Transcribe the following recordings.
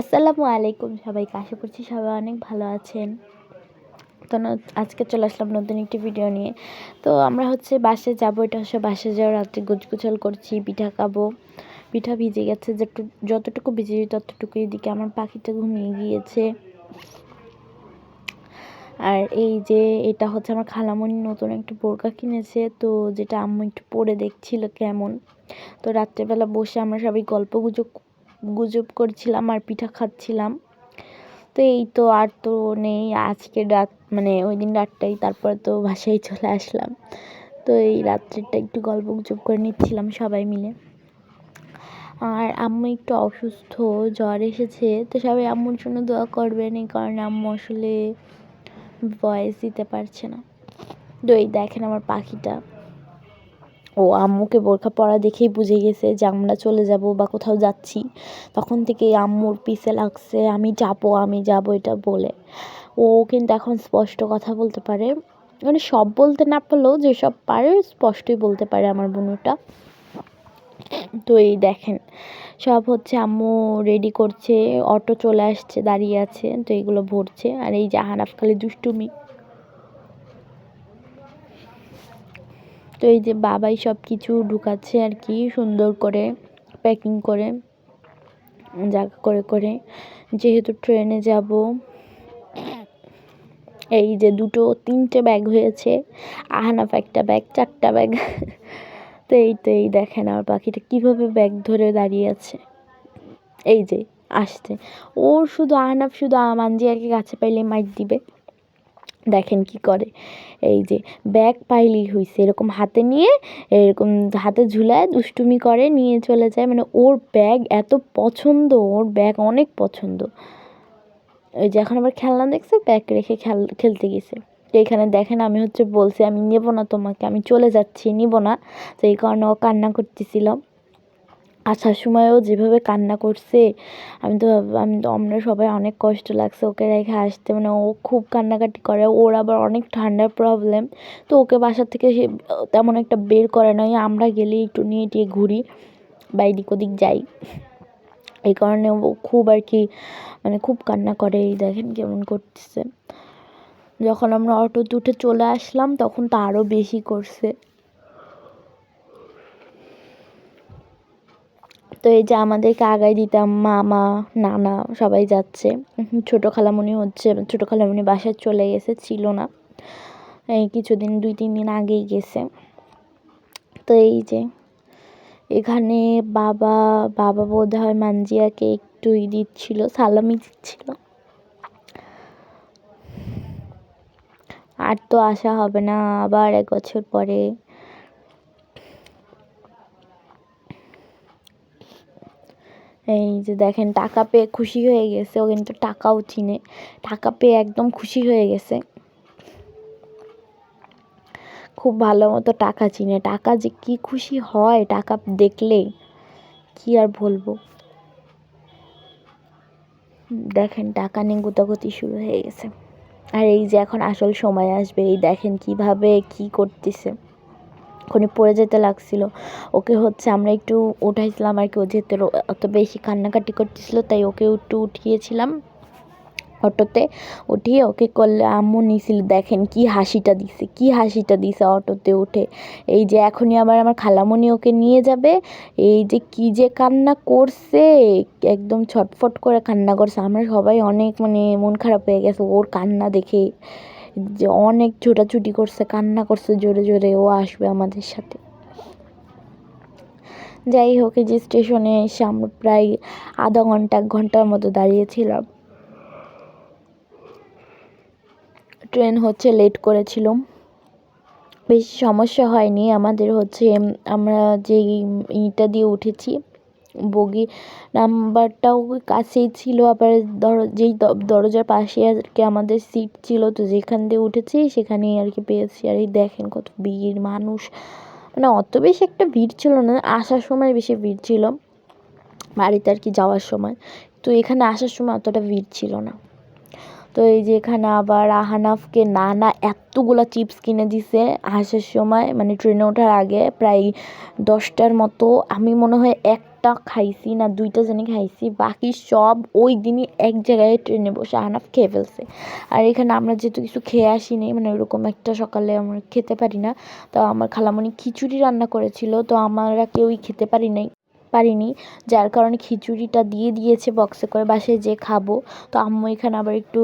আসসালামু আলাইকুম সবাইকে, আশা করছি সবাই অনেক ভালো আছেন। তো আজকে চলে আসলাম নতুন একটি ভিডিও নিয়ে। তো আমরা হচ্ছে বাসে যাব, এটা হচ্ছে বাসে যাওয়ার রাত্রে গুছগুছল করছি, পিঠা খাব। পিঠা ভিজে গেছে যতটুকু ভিজে ততটুকু এদিকে আমার পাখিটা ঘুমিয়ে গিয়েছে। আর এই যে এটা হচ্ছে আমার খালামণি নতুন একটা বোরকা কিনেছে, তো যেটা আম্মু একটু পরে দেখছিল কেমন। তো রাত্রেবেলা বসে আমরা সবাই গল্প গুজব গুজব করছিলাম আর পিঠা খাচ্ছিলাম। তো এই তো আর তো নেই, আজকে রাত মানে ওই দিন রাতটাই, তারপর তো বাসায় চলে আসলাম। তো এই রাত্রিটা একটু গল্প গুজব করে নিচ্ছিলাম সবাই মিলে। আর আম্মু একটু অসুস্থ, জ্বর এসেছে, তো সবাই আম্মুর জন্য দোয়া করবেন, এই কারণে আম্মু আসলে ভয়েস দিতে পারছে না। তো এই দেখেন আমার পাখিটা। ও আম্মুকে বোরখা পরা দেখেই বুঝে গেছে যে আমরা চলে যাব বা কোথাও যাচ্ছি। তখন থেকেই আম্মুর পিছে লাগছে, আমি যাব আমি যাব, এটা বলে। ও কিন্তু এখন স্পষ্ট কথা বলতে পারে। মানে সব বলতে না পারলেও যেসব পারে স্পষ্টই বলতে পারে আমার বোনটা। তো এই দেখেন, সব হচ্ছে আম্মু রেডি করছে, অটো চলে আসছে, দাঁড়িয়ে আছে, তো এগুলো ভরছে। আর এই যে হানাফ খালি দুষ্টুমি। তো এই যে বাবাই সব কিছু ঢুকাচ্ছে আর কি, সুন্দর করে প্যাকিং করে, জায়গা করে করে। যেহেতু ট্রেনে যাব, এই যে দুটো, তিনটে ব্যাগ হয়েছে, আহানাফ একটা ব্যাগ চারটা ব্যাগ তো এই তো এই দেখেন আমার পাখিটা কীভাবে ব্যাগ ধরে দাঁড়িয়ে আছে। এই যে, আসছে। ওর শুধু আহনাফ, শুধু মানজিয়াকে গাছে পাইলে মাইট দিবে। দেখেন কি করে। এই যে ব্যাগ পাইলি হয়েছে এরকম হাতে নিয়ে, এরকম হাতে ঝুলায় দুষ্টুমি করে, নিয়ে চলে যায়। মানে ওর ব্যাগ এত পছন্দ, ওর ব্যাগ অনেক পছন্দ। ওই যে এখন আবার খেলনা দেখছে, ব্যাগ রেখে খেল, খেলতে গেছে। তো এখানে দেখেন আমি হচ্ছে বলছি, আমি নেব না তোমাকে, আমি চলে যাচ্ছি, নিব না। তো এই কারণে ও কান্না করতেছিল। আসার সময়ও যেভাবে কান্না করছে, আমি তো আমি তো, আমরা সবাই অনেক কষ্ট লাগছে ওকে রেখে আসতে। মানে ও খুব কান্নাকাটি করে, ওর আবার অনেক ঠান্ডার প্রবলেম তো ওকে বাসা থেকে সে তেমন একটা বের করে নয় আমরা গেলেই একটু নিয়ে টিয়ে ঘুরি বা এদিক ওদিক যাই। এই কারণে ও খুব আর কি মানে খুব কান্না করে। এই দেখেন কেমন করতেছে। যখন আমরা অটোতে উঠে চলে আসলাম, তখন তো আরও বেশি করছে। তো এই যে আমাদেরকে আগায় দিতাম মামা, নানা সবাই যাচ্ছে। ছোটো খালামণি হচ্ছে, ছোটো খালামণি বাসায় চলে গেছে, ছিল না। এই কিছুদিন, দুই, তিন দিন আগেই গেছে। তো এই যে, এখানে বাবা বাবা বোধ হয় মানজিয়াকে একটু ই দিচ্ছিল, সালামি দিচ্ছিল। আর তো আসা হবে না, আবার এক বছর পরে। এই যে দেখেন, টাকা পেয়ে খুশি হয়ে গেছে। ও কিন্তু টাকাও চিনে। টাকা পেয়ে একদম খুশি হয়ে গেছে। খুব ভালো মতো টাকা চিনে। টাকা যে কি খুশি হয়, টাকা দেখলে কি আর বলব? দেখেন, টাকা নিয়ে গোতাগুতি শুরু হয়ে গেছে। আর এই যে এখন আসল সময় আসবে। এই দেখেন কীভাবে কি করতেছে। ওখানে পড়ে যেতে লাগছিল। ওকে হচ্ছে আমরা একটু উঠাইছিলাম আর কি, ও যেহেতু অত বেশি কান্নাকাটি করতেছিল, তাই ওকে একটু উঠিয়েছিলাম অটোতে। উঠিয়ে ওকে করলে, আম্মু নিছিল, দেখেন কি হাসিটা দিছে, কি হাসিটা দিছে অটোতে উঠে। এই যে এখনই আবার আমার খালামণি ওকে নিয়ে যাবে, এই যে কি যে কান্না করছে, একদম ছটফট করে কান্না করছে। আমরা সবাই অনেক মানে মন খারাপ হয়ে গেছে, ওর কান্না দেখে। যে অনেক ছোটাছুটি করছে, কান্না করছে, জোরে জোরে ও আসবে আমাদের সাথে। যাই হোক, এই যে স্টেশনে এসে আমরা প্রায় আধা ঘণ্টা, এক ঘণ্টার মতো দাঁড়িয়েছিলাম। ট্রেন হচ্ছে লেট করেছিল। বেশি সমস্যা হয়নি, আমাদের হচ্ছে আমরা যেই ইটা দিয়ে উঠেছি বগি নাম্বারটাও কাছেই ছিল, আবার ধর যেই দরজার পাশে আর কি আমাদের সিট ছিল, তো যেখান দিয়ে উঠেছি সেখানেই আর কি পেয়েছি। আর এই দেখেন কত ভিড়, মানুষ মানে অত বেশি একটা ভিড় ছিল না, আসার সময় বেশি ভিড় ছিল, বাড়িতে আর কি যাওয়ার সময়। তো এখানে আসার সময় অতটা ভিড় ছিল না। তো এই যে এখানে আবার আহানাফকে নানা এতগুলা চিপস কিনে দিছে আসার সময় মানে ট্রেনে ওঠার আগে প্রায় দশটার মতো। আমি মনে হয় একটা খাইছি না দুইটা জানি খাইছি, বাকি সব ওই দিনই এক জায়গায় ট্রেনে বসে আহনাফ খেয়ে ফেলছে। আর এখানে আমরা যেহেতু কিছু খেয়ে আসিনি মানে ওরকম একটা সকালে আমরা খেতে পারি না তো আমার খালামণি খিচুড়ি রান্না করেছিল, তো আমরা কেউই খেতে পারি নাই। পারিনি। যার কারণে খিচুড়িটা দিয়ে দিয়েছে বক্সে করে, বাসায় যেয়ে খাব। তো আম্মু এখানে আবার একটু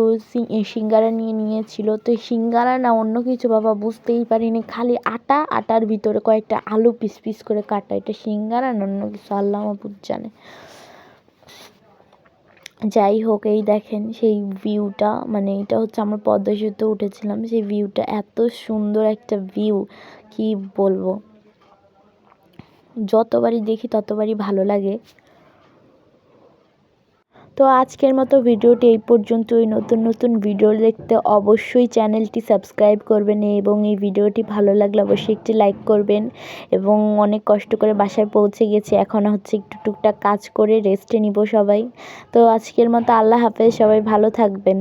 সিঙ্গারা নিয়ে নিয়েছিল। তো সিঙ্গারা না অন্য কিছু বাবা বুঝতেই পারিনি। খালি আটা, আটার ভিতরে কয়েকটা আলু পিস পিস করে কাটা। এটা সিঙ্গারা না অন্য কিছু? আল্লাহ মাহবুদ জানে। যাই হোক, এই দেখেন সেই ভিউটা মানে এটা হচ্ছে আমরা পদ্মা সেতুতে উঠেছিলাম। সেই ভিউটা এত সুন্দর একটা ভিউ কি বলব? যতবারই দেখি ততবারই ভালো লাগে। তো আজকের মতো ভিডিওটি এই পর্যন্তই। নতুন নতুন ভিডিও দেখতে অবশ্যই চ্যানেলটি সাবস্ক্রাইব করবেন এবং এই ভিডিওটি ভালো লাগলে অবশ্যই একটি লাইক করবেন এবং অনেক কষ্ট করে বাসায় পৌঁছে গেছি। এখন হচ্ছে একটু টুকটাক কাজ করে রেস্টে নিব সবাই। তো আজকের মতো আল্লাহ হাফেজ, সবাই ভালো থাকবেন।